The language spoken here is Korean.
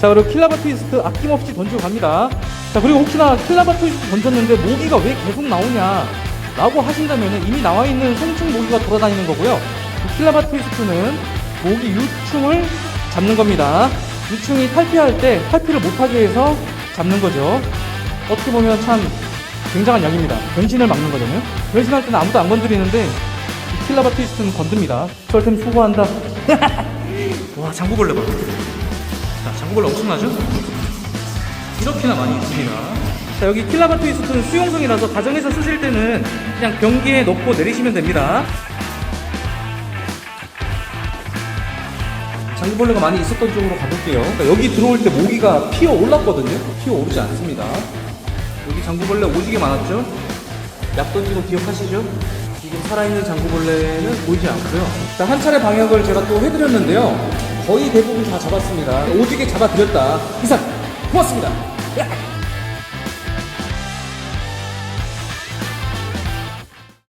자 그리고 킬라바 트위스트 아낌없이 던지고 갑니다. 자 그리고 혹시나 킬라바 트위스트 던졌는데 모기가 왜 계속 나오냐 라고 하신다면 이미 나와 있는 송충 모기가 돌아다니는 거고요. 이 킬라바 트위스트는 모기 유충을 잡는 겁니다. 유충이 탈피할 때 탈피를 못하게 해서 잡는 거죠. 어떻게 보면 참 굉장한 약입니다. 변신을 막는 거잖아요. 변신할 때는 아무도 안 건드리는데 이 킬라바 트위스트는 건듭니다. 썰템 수고한다 와 장구벌레 봐 자, 장구벌레 엄청나죠? 이렇게나 많이 있습니다. 자, 여기 킬라바 트위스트는 수용성이라서 가정에서 쓰실 때는 그냥 변기에 넣고 내리시면 됩니다. 장구벌레가 많이 있었던 쪽으로 가볼게요. 그러니까 여기 들어올 때 모기가 피어 올랐거든요. 피어 오르지 않습니다. 여기 장구벌레 오지게 많았죠? 약 던지고 기억하시죠? 지금 살아있는 장구벌레는 보이지 않고요. 자, 한 차례 방역을 제가 또 해드렸는데요. 거의 대부분 다 잡았습니다. 오지게 잡아드렸다. 이상, 고맙습니다. 야!